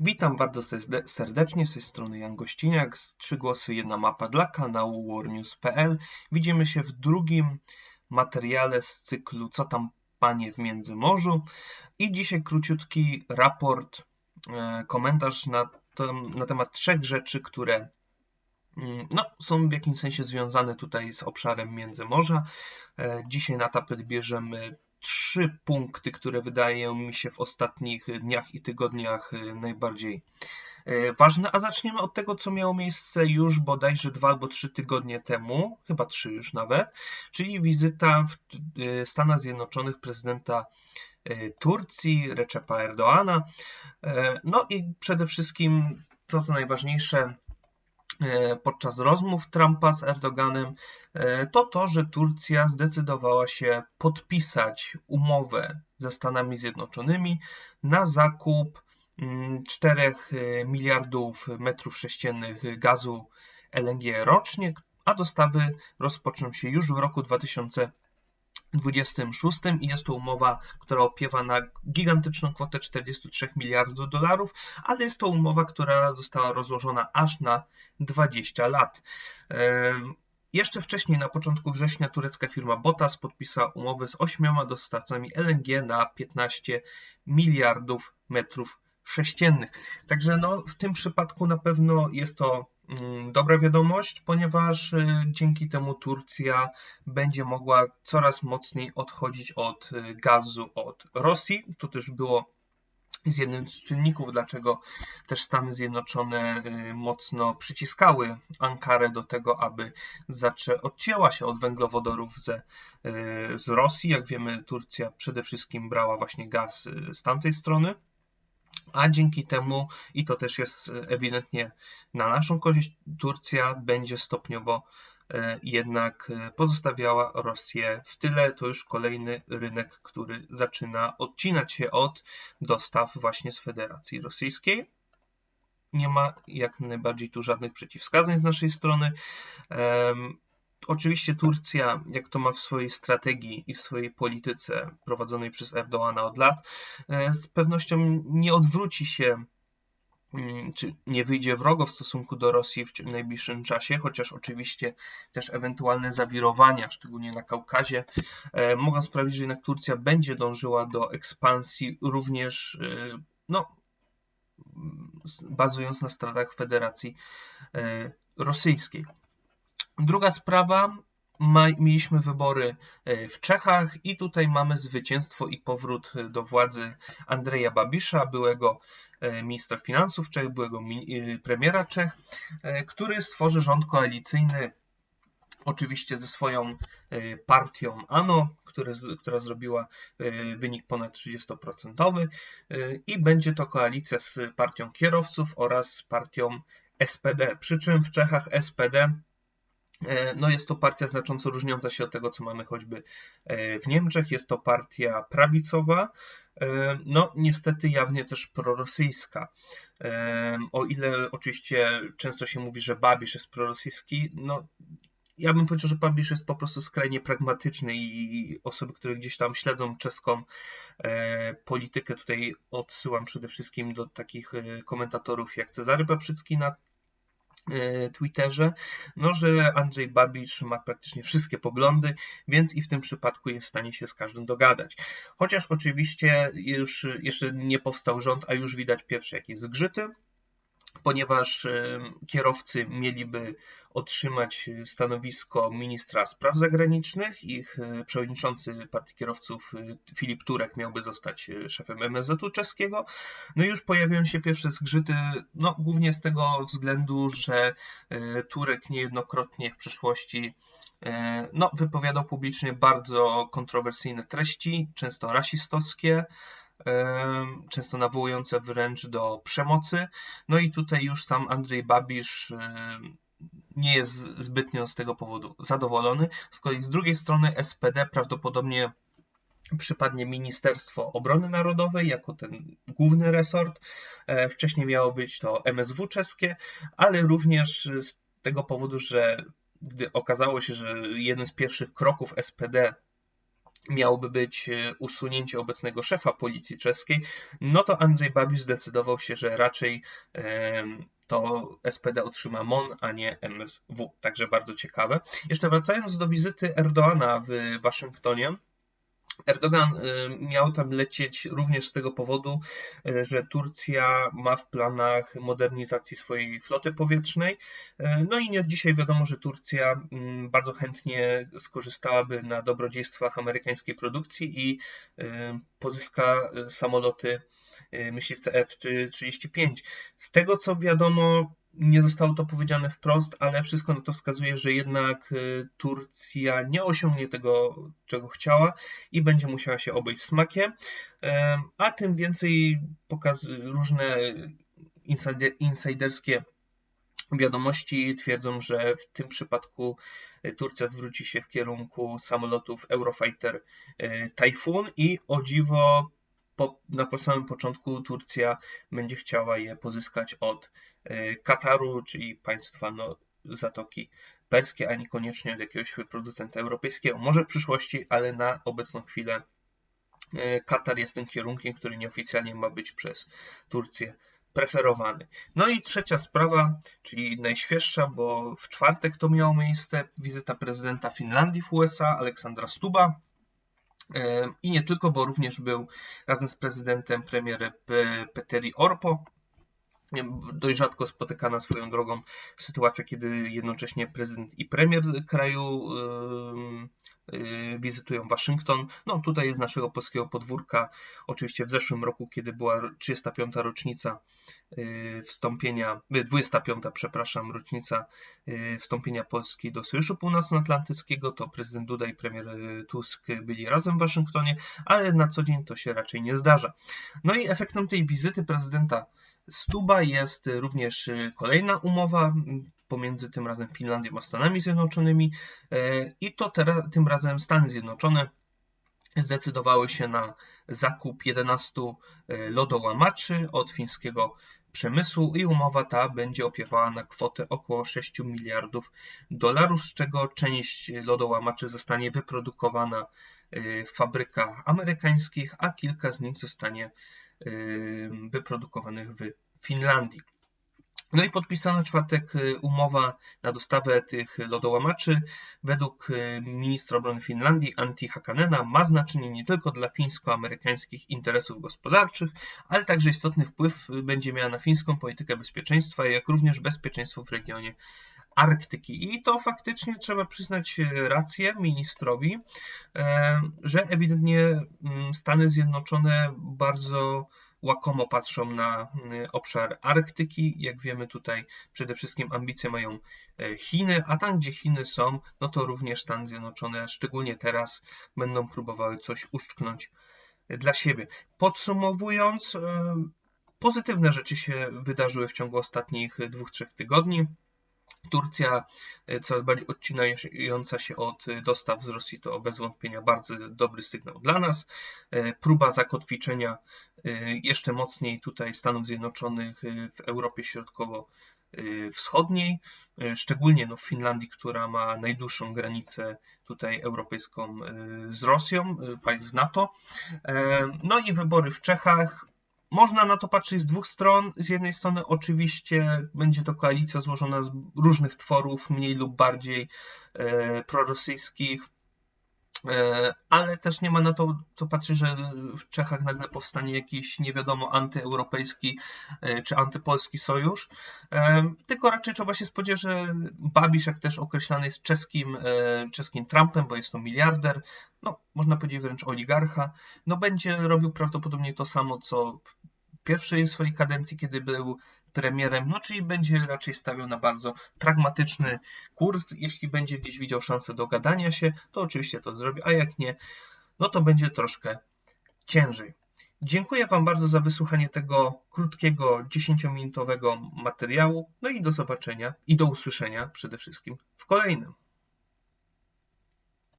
Witam bardzo serdecznie, z tej strony Jan Gościniak, Trzy Głosy, Jedna Mapa dla kanału warnews.pl. Widzimy się w drugim materiale z cyklu Co tam panie w Międzymorzu i dzisiaj króciutki raport, e, komentarz na, na temat trzech rzeczy, które mm, no, są w jakimś sensie związane tutaj z obszarem Międzymorza. E, dzisiaj na tapet bierzemy trzy punkty, które wydają mi się w ostatnich dniach i tygodniach y, najbardziej y, ważne. A zaczniemy od tego, co miało miejsce już bodajże dwa albo trzy tygodnie temu, chyba trzy już nawet, czyli wizyta w y, Stanach Zjednoczonych prezydenta Turcji, Recepa Erdoana. No i przede wszystkim to, co najważniejsze, E, podczas rozmów Trumpa z Erdoganem, e, to to, że Turcja zdecydowała się podpisać umowę ze Stanami Zjednoczonymi na zakup 4 mm, e, miliardów metrów sześciennych gazu LNG rocznie, a dostawy rozpoczną się już w roku 2020. 26 i jest to umowa, która opiewa na gigantyczną kwotę 43 miliardów dolarów, ale jest to umowa, która została rozłożona aż na 20 lat. Jeszcze wcześniej, na początku września, turecka firma Botas podpisała umowę z ośmioma dostawcami LNG na 15 miliardów metrów sześciennych. Także no, w tym przypadku na pewno jest to dobra wiadomość, ponieważ y, dzięki temu Turcja będzie mogła coraz mocniej odchodzić od y, gazu od Rosji. To też było z jednym z czynników, dlaczego też Stany Zjednoczone y, mocno przyciskały Ankarę do tego, aby zaczę odcięła się od węglowodorów ze, z Rosji. Jak wiemy, Turcja przede wszystkim brała właśnie gaz z tamtej strony a dzięki temu, i to też jest ewidentnie na naszą korzyść, Turcja będzie stopniowo e, jednak e, pozostawiała Rosję w tyle. To już kolejny rynek, który zaczyna odcinać się od dostaw właśnie z Federacji Rosyjskiej. Nie ma jak najbardziej tu żadnych przeciwwskazań z naszej strony. Oczywiście Turcja, jak to ma w swojej strategii i w swojej polityce prowadzonej przez Erdoana od lat, e, z pewnością nie odwróci się mm, czy nie wyjdzie wrogo w stosunku do Rosji w najbliższym czasie, chociaż oczywiście też ewentualne zawirowania, szczególnie na Kaukazie, e, mogą sprawić, że jednak Turcja będzie dążyła do ekspansji również e, no, bazując na stratach Federacji Rosyjskiej. Druga sprawa, mieliśmy wybory e, w Czechach i tutaj mamy zwycięstwo i powrót do władzy Andrzeja Babisza, byłego e, ministra finansów Czech, byłego e, premiera Czech, który stworzy rząd koalicyjny oczywiście ze swoją partią ANO, który, która zrobiła wynik ponad 30% i będzie to koalicja z partią kierowców oraz z partią SPD. Przy czym w Czechach SPD E, no jest to partia znacząco różniąca się od tego, co mamy choćby e, w Niemczech. Jest to partia prawicowa, e, no niestety jawnie też prorosyjska. O ile oczywiście często się mówi, że Babisz jest prorosyjski, no ja bym powiedział, że Babisz jest po prostu skrajnie pragmatyczny i osoby, które gdzieś tam śledzą czeską politykę, tutaj odsyłam przede wszystkim do takich komentatorów jak Cezary Paprzycki na E, Twitterze, no, że Andrzej Babicz ma praktycznie wszystkie poglądy, więc i w tym przypadku jest w stanie się z każdym dogadać. Chociaż oczywiście już jeszcze nie powstał rząd, a już widać pierwsze jakieś zgrzyty, ponieważ kierowcy mieliby otrzymać stanowisko ministra spraw zagranicznych. Ich e, przewodniczący partii kierowców e, Filip Turek miałby zostać e, szefem MSZ-u czeskiego. No i już pojawiają się pierwsze zgrzyty, no głównie z tego względu, że Turek niejednokrotnie w przeszłości no, wypowiadał publicznie bardzo kontrowersyjne treści, często rasistowskie, często nawołujące wręcz do przemocy. No i tutaj już sam Andrzej Babisz nie jest zbytnio z tego powodu zadowolony. Z kolei z drugiej strony SPD prawdopodobnie przypadnie Ministerstwo Obrony Narodowej jako ten główny resort. E, wcześniej miało być to MSW czeskie, ale również z tego powodu, że gdy okazało się, że jeden z pierwszych kroków SPD miałoby być e, usunięcie obecnego szefa policji czeskiej, no to Andrzej Babisz zdecydował się, że raczej to SPD otrzyma MON, a nie MSW. Także bardzo ciekawe. Jeszcze wracając do wizyty Erdoana w Waszyngtonie, Erdogan y, miał tam lecieć również z tego powodu, y, że Turcja ma w planach modernizacji swojej floty powietrznej. Y, no i nie od dzisiaj wiadomo, że Turcja bardzo chętnie skorzystałaby na dobrodziejstwach amerykańskiej produkcji i pozyska samoloty myśliwce F-35. Z tego co wiadomo, nie zostało to powiedziane wprost, ale wszystko na to wskazuje, że jednak y, Turcja nie osiągnie tego, czego chciała i będzie musiała się obejść smakiem, a tym więcej pokaz różne insiderskie wiadomości twierdzą, że w tym przypadku y, Turcja zwróci się w kierunku samolotów Eurofighter Typhoon i o dziwo po, na samym początku Turcja będzie chciała je pozyskać od e, Kataru, czyli państwa no, Zatoki Perskie, a niekoniecznie od jakiegoś producenta europejskiego. Może w przyszłości, ale na obecną chwilę e, Katar jest tym kierunkiem, który nieoficjalnie ma być przez Turcję preferowany. No i trzecia sprawa, czyli najświeższa, bo w czwartek to miało miejsce wizyta prezydenta Finlandii w USA, Aleksandra Stuba. I nie tylko, bo również był razem z prezydentem premier Petteri Orpo. Dość rzadko spotykana swoją drogą sytuacja, kiedy jednocześnie prezydent i premier kraju wizytują Waszyngton. No tutaj jest naszego polskiego podwórka. Oczywiście w zeszłym roku, kiedy była 35. rocznica y, wstąpienia, 25. Y, przepraszam, rocznica wstąpienia Polski do Sojuszu Północnoatlantyckiego, to prezydent Duda i premier Tusk byli razem w Waszyngtonie, ale na co dzień to się raczej nie zdarza. No i efektem tej wizyty prezydenta Stuba jest również kolejna umowa pomiędzy tym razem Finlandią a Stanami Zjednoczonymi e, i to teraz, tym razem Stany Zjednoczone zdecydowały się na zakup 11 e, lodołamaczy od fińskiego przemysłu i umowa ta będzie opiewała na kwotę około 6 miliardów dolarów, z czego część lodołamaczy zostanie wyprodukowana e, w fabrykach amerykańskich, a kilka z nich zostanie wyprodukowanych w Finlandii. No i podpisano czwartek y, umowa na dostawę tych lodołamaczy. Według y, ministra obrony Finlandii Antti Hakanena ma znaczenie nie tylko dla fińsko-amerykańskich interesów gospodarczych, ale także istotny wpływ y, będzie miała na fińską politykę bezpieczeństwa, jak również bezpieczeństwo w regionie Arktyki. I to faktycznie trzeba przyznać rację ministrowi, że ewidentnie mm, Stany Zjednoczone bardzo łakomo patrzą na y, obszar Arktyki. Jak wiemy, tutaj przede wszystkim ambicje mają e, Chiny, a tam, gdzie Chiny są, no to również Stany Zjednoczone, szczególnie teraz, będą próbowały coś uszczknąć e, dla siebie. Podsumowując, e, pozytywne rzeczy się wydarzyły w ciągu ostatnich dwóch, trzech tygodni. Turcja e, coraz bardziej odcinająca się od e, dostaw z Rosji to bez wątpienia bardzo dobry sygnał dla nas. E, próba zakotwiczenia jeszcze mocniej tutaj Stanów Zjednoczonych w Europie Środkowo-Wschodniej, szczególnie no w Finlandii, która ma najdłuższą granicę tutaj europejską z Rosją, państw NATO. No i wybory w Czechach można na to patrzeć z dwóch stron. Z jednej strony oczywiście będzie to koalicja złożona z różnych tworów, mniej lub bardziej e, prorosyjskich, ale też nie ma na to, co patrzy, że w Czechach nagle powstanie jakiś nie wiadomo antyeuropejski e, czy antypolski sojusz, e, tylko raczej trzeba się spodziewać, że Babisz, jak też określany jest czeskim, e, czeskim Trumpem, bo jest to miliarder, no można powiedzieć wręcz oligarcha, no będzie robił prawdopodobnie to samo, co w pierwszej swojej kadencji, kiedy był premierem, no czyli będzie raczej stawiał na bardzo pragmatyczny kurs. Jeśli będzie gdzieś widział szansę dogadania się, to oczywiście to zrobi, a jak nie, no to będzie troszkę ciężej. Dziękuję Wam bardzo za wysłuchanie tego krótkiego, 10-minutowego materiału. No i do zobaczenia i do usłyszenia przede wszystkim w kolejnym.